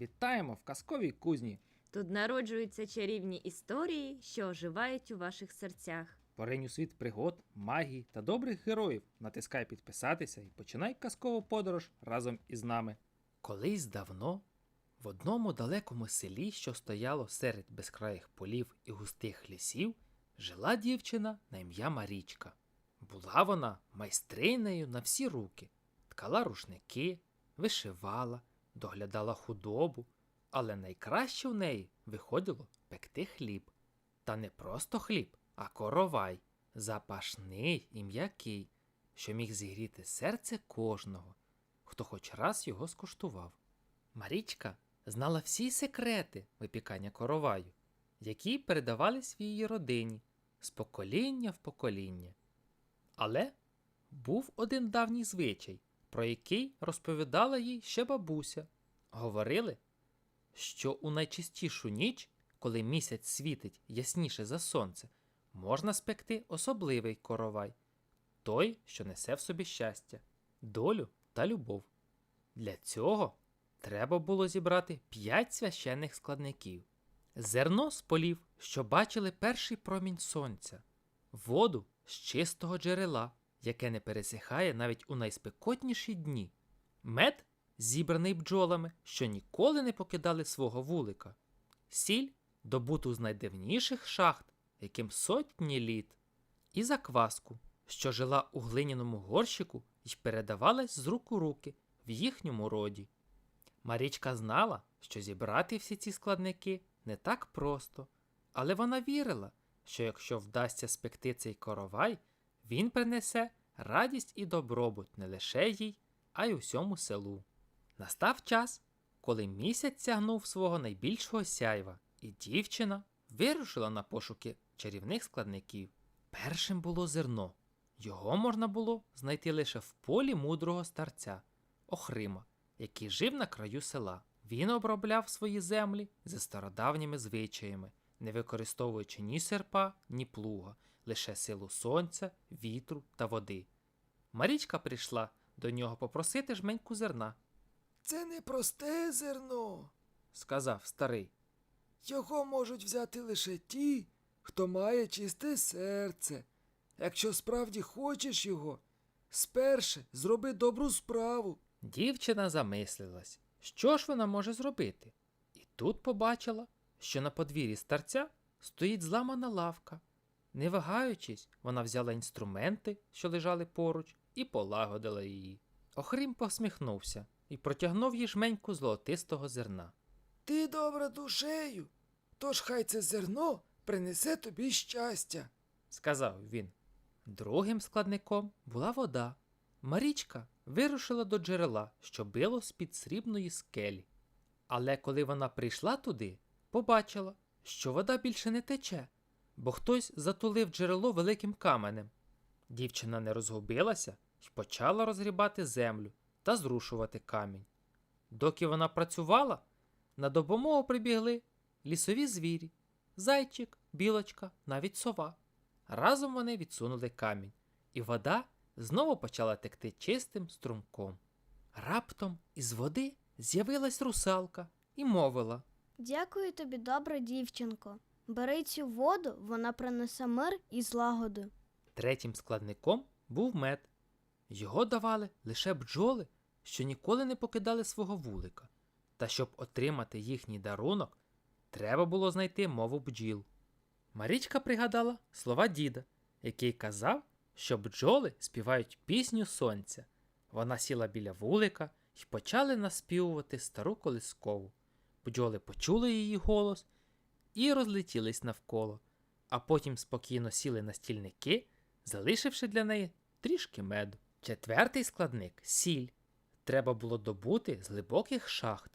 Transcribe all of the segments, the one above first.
Вітаємо в казковій кузні. Тут народжуються чарівні історії, що оживають у ваших серцях. Поринь у світ пригод, магії та добрих героїв. Натискай підписатися і починай казкову подорож разом із нами. Колись давно, в одному далекому селі, що стояло серед безкраїх полів і густих лісів, жила дівчина на ім'я Марічка. Була вона майстринею на всі руки, ткала рушники, вишивала, доглядала худобу, але найкраще в неї виходило пекти хліб. Та не просто хліб, а коровай, запашний і м'який, що міг зігріти серце кожного, хто хоч раз його скуштував. Марічка знала всі секрети випікання короваю, які передавались в її родині з покоління в покоління. Але був один давній звичай, про який розповідала їй ще бабуся. Говорили, що у найчистішу ніч, коли місяць світить ясніше за сонце, можна спекти особливий коровай той, що несе в собі щастя, долю та любов. Для цього треба було зібрати п'ять священних складників, зерно з полів, що бачили перший промінь сонця, воду з чистого джерела, яке не пересихає навіть у найспекотніші дні, мед, зібраний бджолами, що ніколи не покидали свого вулика, сіль, добуту з найдивніших шахт, яким сотні літ, і закваску, що жила у глиняному горщику і передавалась з рук у руки в їхньому роді. Марічка знала, що зібрати всі ці складники не так просто, але вона вірила, що якщо вдасться спекти цей коровай, він принесе радість і добробут не лише їй, а й усьому селу. Настав час, коли місяць сягнув свого найбільшого сяйва, і дівчина вирушила на пошуки чарівних складників. Першим було зерно. Його можна було знайти лише в полі мудрого старця Охрима, який жив на краю села. Він обробляв свої землі за стародавніми звичаями, не використовуючи ні серпа, ні плуга, лише силу сонця, вітру та води. Марічка прийшла до нього попросити жменьку зерна, Це не просте зерно. сказав старий. Його можуть взяти лише ті, хто має чисте серце. Якщо справді хочеш його, сперше зроби добру справу. Дівчина замислилась, що ж вона може зробити, і тут побачила, що на подвір'ї старця стоїть зламана лавка. Не вагаючись, вона взяла інструменти, що лежали поруч, і полагодила її. Охрім посміхнувся і протягнув їй жменьку золотистого зерна. Ти добра душею, тож хай це зерно принесе тобі щастя. сказав він. Другим складником була вода. Марічка вирушила до джерела, що било з-під срібної скелі. Але коли вона прийшла туди, побачила, що вода більше не тече, бо хтось затулив джерело великим каменем. Дівчина не розгубилася і почала розгрібати землю та зрушувати камінь. Доки вона працювала, на допомогу прибігли лісові звірі, зайчик, білочка, навіть сова. Разом вони відсунули камінь, і вода знову почала текти чистим струмком. Раптом із води з'явилась русалка і мовила. Дякую тобі, добра дівчинко. Бери цю воду, вона принесе мир і злагоду. Третім складником був мед. Його давали лише бджоли, що ніколи не покидали свого вулика. Та щоб отримати їхній дарунок, треба було знайти мову бджіл. Марічка пригадала слова діда, який казав, що бджоли співають пісню сонця. Вона сіла біля вулика і почали наспівувати стару колискову. Бджоли почули її голос і розлетілись навколо, а потім спокійно сіли на стільники, залишивши для неї трішки меду. Четвертий складник сіль. Треба було добути з глибоких шахт.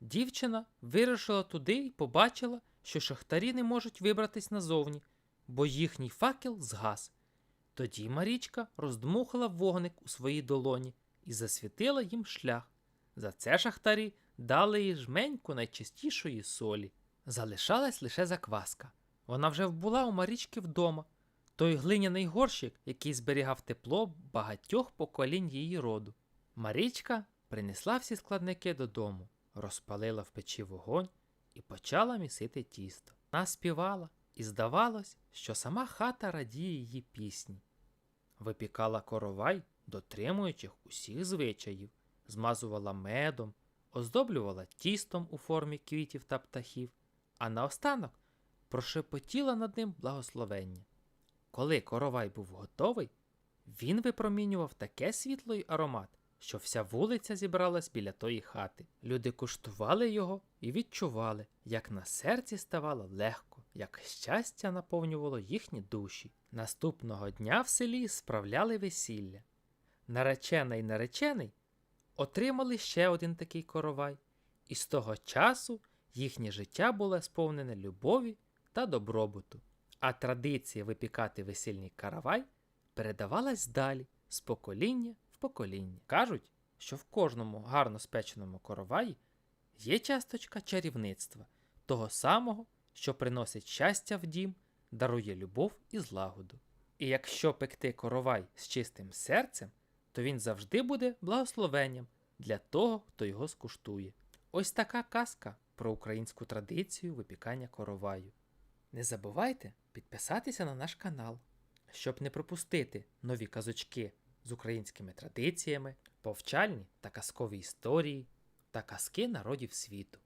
Дівчина вирушила туди і побачила, що шахтарі не можуть вибратись назовні, бо їхній факел згас. Тоді Марічка роздмухала вогник у своїй долоні і засвітила їм шлях. За це шахтарі дали їй жменьку найчистішої солі. Залишалась лише закваска. Вона вже була у Марічки вдома. Той глиняний горщик, який зберігав тепло багатьох поколінь її роду. Марічка принесла всі складники додому, розпалила в печі вогонь і почала місити тісто. Вона співала, і здавалось, що сама хата радіє її пісні. Випікала коровай, дотримуючих усіх звичаїв, змазувала медом, оздоблювала тістом у формі квітів та птахів, а наостанок прошепотіла над ним благословення. Коли коровай був готовий, він випромінював таке світло й аромат, що вся вулиця зібралась біля тої хати. Люди куштували його і відчували, як на серці ставало легко, як щастя наповнювало їхні душі. Наступного дня в селі справляли весілля. Наречена й наречений отримали ще один такий коровай, і з того часу їхнє життя було сповнене любові та добробуту. А традиція випікати весільний каравай передавалась далі з покоління в покоління. Кажуть, що в кожному гарно спеченому короваї є часточка чарівництва, того самого, що приносить щастя в дім, дарує любов і злагоду. І якщо пекти коровай з чистим серцем, то він завжди буде благословенням для того, хто його скуштує. Ось така казка про українську традицію випікання короваю. Не забувайте підписатися на наш канал, щоб не пропустити нові казочки з українськими традиціями, повчальні та казкові історії та казки народів світу.